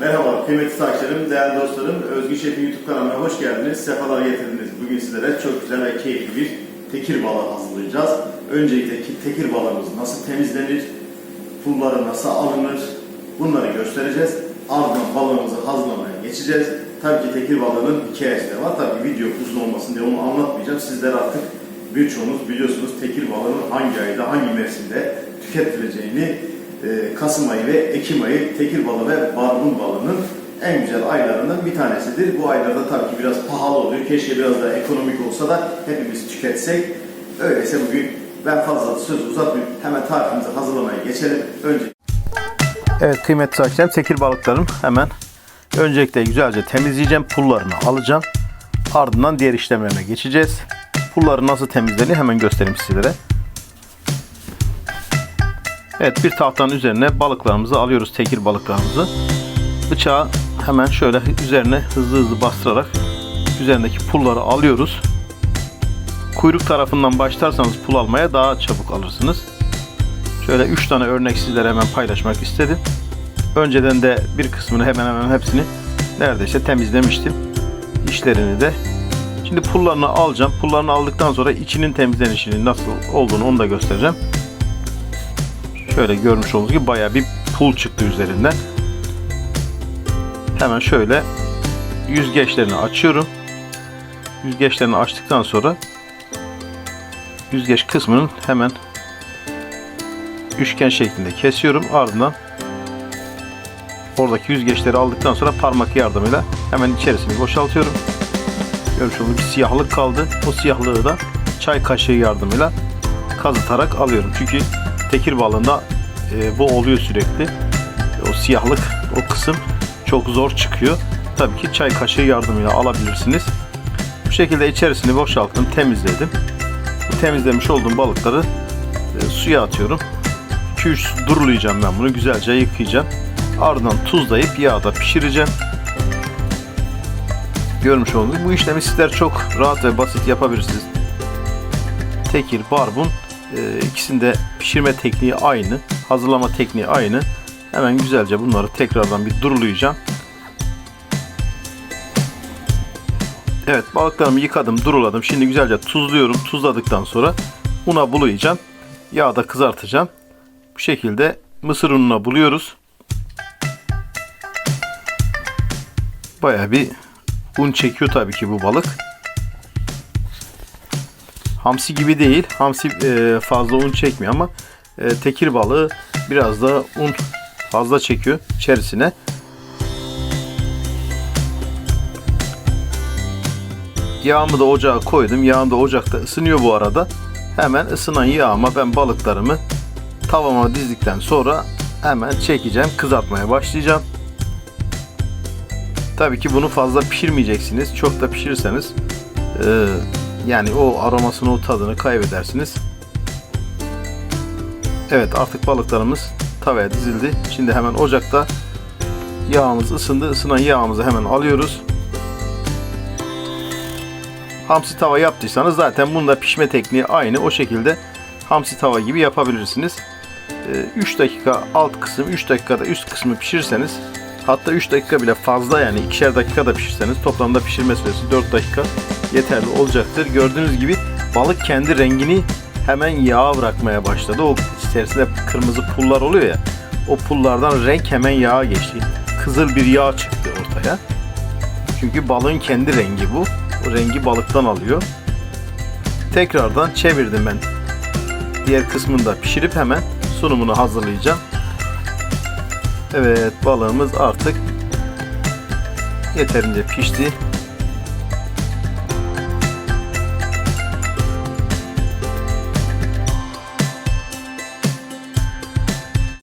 Merhaba kıymetli takipçilerim, değerli dostlarım. Özgü Şef'in YouTube kanalına hoş geldiniz. Sefalar getirdiniz. Bugün sizlere çok güzel ve keyifli bir tekir balığı hazırlayacağız. Öncelikle ki tekir balığımız nasıl temizlenir, pulları nasıl alınır bunları göstereceğiz. Ardından balığımızı hazırlamaya geçeceğiz. Tabii ki tekir balığının hikayesi de var. Tabii video uzun olmasın diye onu anlatmayacağım. Sizler artık birçoğunuz biliyorsunuz tekir balığının hangi ayda, hangi mevsimde tüketileceğini e, Kasım ayı ve Ekim ayı tekir balığı ve barbun balığının en güzel aylarından bir tanesidir. Bu aylarda tabii ki biraz pahalı oluyor. Keşke biraz daha ekonomik olsa da hepimiz tüketsek. Öyleyse bugün ben fazla söz uzatmayayım. Hemen tarifimizi hazırlamaya geçelim. Önce Evet kıymetli takipçilerim tekir balıklarım hemen öncelikle güzelce temizleyeceğim pullarını alacağım ardından diğer işlemlerine geçeceğiz pulları nasıl temizlenir hemen göstereyim sizlere Evet bir tahtanın üzerine balıklarımızı alıyoruz tekir balıklarımızı bıçağı hemen şöyle üzerine hızlı hızlı bastırarak üzerindeki pulları alıyoruz kuyruk tarafından başlarsanız pul almaya daha çabuk alırsınız Şöyle 3 tane örnek sizlere hemen paylaşmak istedim. Önceden de bir kısmını hemen hemen hepsini neredeyse temizlemiştim. İşlerini de. Şimdi pullarını alacağım. Pullarını aldıktan sonra içinin temizlenişinin nasıl olduğunu onu da göstereceğim. Şöyle görmüş olduğunuz gibi baya bir pul çıktı üzerinden. Hemen şöyle yüzgeçlerini açıyorum. Yüzgeçlerini açtıktan sonra yüzgeç kısmının hemen üçgen şeklinde kesiyorum. Ardından oradaki yüzgeçleri aldıktan sonra parmak yardımıyla hemen içerisini boşaltıyorum. Görmüş olduğunuz bir siyahlık kaldı. O siyahlığı da çay kaşığı yardımıyla kazıtarak alıyorum. Çünkü tekir balığında e, bu oluyor sürekli. O siyahlık, o kısım çok zor çıkıyor. Tabii ki çay kaşığı yardımıyla alabilirsiniz. Bu şekilde içerisini boşalttım, temizledim. Bu temizlemiş olduğum balıkları e, suya atıyorum. 2-3 durulayacağım ben bunu. Güzelce yıkayacağım. Ardından tuzlayıp yağda pişireceğim. Görmüş olduğunuz bu işlemi sizler çok rahat ve basit yapabilirsiniz. Tekir, barbun ikisinde pişirme tekniği aynı. Hazırlama tekniği aynı. Hemen güzelce bunları tekrardan bir durulayacağım. Evet balıklarımı yıkadım, duruladım. Şimdi güzelce tuzluyorum. Tuzladıktan sonra una bulayacağım. Yağda kızartacağım. Bu şekilde mısır ununa buluyoruz. Baya bir un çekiyor tabii ki bu balık. Hamsi gibi değil. Hamsi e, fazla un çekmiyor ama e, tekir balığı biraz da un fazla çekiyor içerisine. Yağımı da ocağa koydum. Yağım da ocakta ısınıyor bu arada. Hemen ısınan yağıma ben balıklarımı tavama dizdikten sonra hemen çekeceğim. Kızartmaya başlayacağım. Tabii ki bunu fazla pişirmeyeceksiniz. Çok da pişirirseniz e, yani o aromasını, o tadını kaybedersiniz. Evet artık balıklarımız tavaya dizildi. Şimdi hemen ocakta yağımız ısındı. Isınan yağımızı hemen alıyoruz. Hamsi tava yaptıysanız zaten bunda pişme tekniği aynı. O şekilde hamsi tava gibi yapabilirsiniz. 3 dakika alt kısım, 3 dakikada üst kısmı pişirseniz hatta 3 dakika bile fazla yani ikişer dakika da pişirseniz toplamda pişirme süresi 4 dakika yeterli olacaktır. Gördüğünüz gibi balık kendi rengini hemen yağa bırakmaya başladı. O içerisinde kırmızı pullar oluyor ya. O pullardan renk hemen yağa geçti. Kızıl bir yağ çıktı ortaya. Çünkü balığın kendi rengi bu. O rengi balıktan alıyor. Tekrardan çevirdim ben. Diğer kısmını da pişirip hemen sunumunu hazırlayacağım. Evet balığımız artık yeterince pişti.